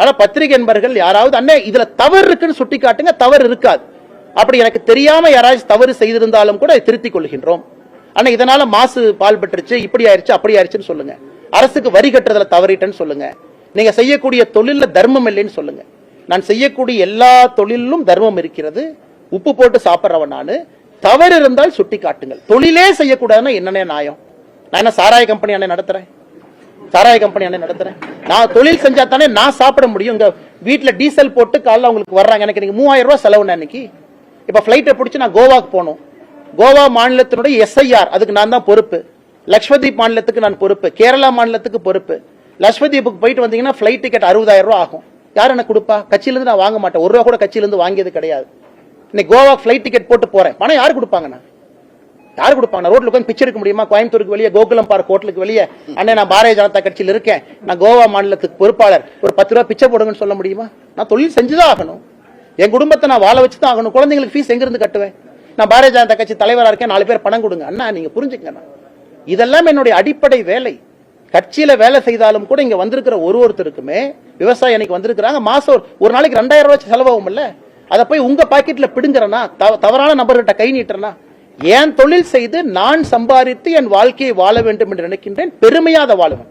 ஆனா பத்திரிகை என்பர்கள் யாராவது அண்ணே இதுல தவறு இருக்குன்னு சுட்டி காட்டுங்க தவறு இருக்காது. அப்படி எனக்கு தெரியாம யாராச்சும் தவறு செய்திருந்தாலும் கூட அதை திருத்திக் கொள்கின்றோம். ஆனா இதனால மாசு பால் பெற்றுச்சு இப்படி ஆயிடுச்சு அப்படி ஆயிடுச்சுன்னு சொல்லுங்க. அரசுக்கு வரி கட்டுறதுல தவறிட்டேன்னு சொல்லுங்க. நீங்க செய்யக்கூடிய தொழில்ல தர்மம் இல்லைன்னு சொல்லுங்க. நான் செய்யக்கூடிய எல்லா தொழிலும் தர்மம் இருக்கிறது. உப்பு போட்டு சாப்பிட்றவன் நான். தவறு இருந்தால் சுட்டி காட்டுங்கள் தொழிலே செய்யக்கூடாதுன்னா என்னென்ன நியாயம்? நான் என்ன சாராய கம்பெனி அண்ணே நடத்துறேன்? சாராய கம்பெனி அண்ணே நடத்துறேன். நான் தொழில் செஞ்சா தானே நான் சாப்பிட முடியும். இங்க வீட்டில் டீசல் போட்டு காலைல உங்களுக்கு வர்றாங்க. எனக்கு இன்னைக்கு மூவாயிரம் ரூபாய் செலவு அன்னைக்கு இப்போ ஃப்ளைட்டை பிடிச்சி நான் கோவாக்கு போகணும். கோவா மாநிலத்தினுடைய எஸ்ஐஆர் அதுக்கு நான் தான் பொறுப்பு. லக்ஷ்மதீப் மாநிலத்துக்கு நான் பொறுப்பு. கேரளா மாநிலத்துக்கு பொறுப்பு. லக்ஷ்மதீப்புக்கு போயிட்டு வந்தீங்கன்னா ஃப்ளைட் டிக்கெட் அறுபதாயிரம் ரூபாய் ஆகும். யார் எனக்கு கொடுப்பா? கட்சியிலேருந்து நான் வாங்க மாட்டேன். ஒரு ரூபா கூட கட்சியிலேருந்து வாங்கியது கிடையாது. இன்னைக்கு கோவா ஃப்ளைட் டிக்கெட் போட்டு போறேன். பணம் யார் கொடுப்பாங்க நான்? யார் கொடுப்பாங்க ரோட்ல உட்காந்து பிச்சை எடுக்க முடியுமா? கோயம்புத்தூருக்கு வெளியே கோகுலம் பார்க் ஹோட்டலுக்கு வெளியே. அண்ணே நான் பாரதிய ஜனதா கட்சியில் இருக்கேன். நான் கோவா மாநிலத்துக்கு பொறுப்பாளர். ஒரு பத்து ரூபா பிச்சை போடுங்கன்னு சொல்ல முடியுமா? நான் தொழில் செஞ்சுதான் ஆகணும். என் குடும்பத்தை நான் வாழ வச்சு தான் ஆகணும். குழந்தைங்களுக்கு ஃபீஸ் எங்க இருந்து கட்டுவேன்? நான் பாரதிய ஜனதா கட்சி தலைவரா இருக்கேன். நாலு பேர் பணம் கொடுங்க. அண்ணா நீங்க புரிஞ்சுக்கண்ணா இதெல்லாம் என்னுடைய அடிப்படை வேலை. கட்சியில வேலை செய்தாலும் கூட இங்க வந்திருக்கிற ஒரு ஒருத்தருக்குமே விவசாயி அன்னைக்கு வந்திருக்கிறாங்க. மாசம் ஒரு- நாளைக்கு ரெண்டாயிரம் ரூபாய் இல்ல அதை போய் உங்க பாக்கெட்ல பிடுங்குறனா தவ- தவறான நபர்கிட்ட கை நீட்டுறனா ஏன் தொழில் செய்து நான் சம்பாதித்து என் வாழ்க்கையை வாழ வேண்டும் என்று நினைக்கின்றேன்? பெருமையாக வாழுவேன்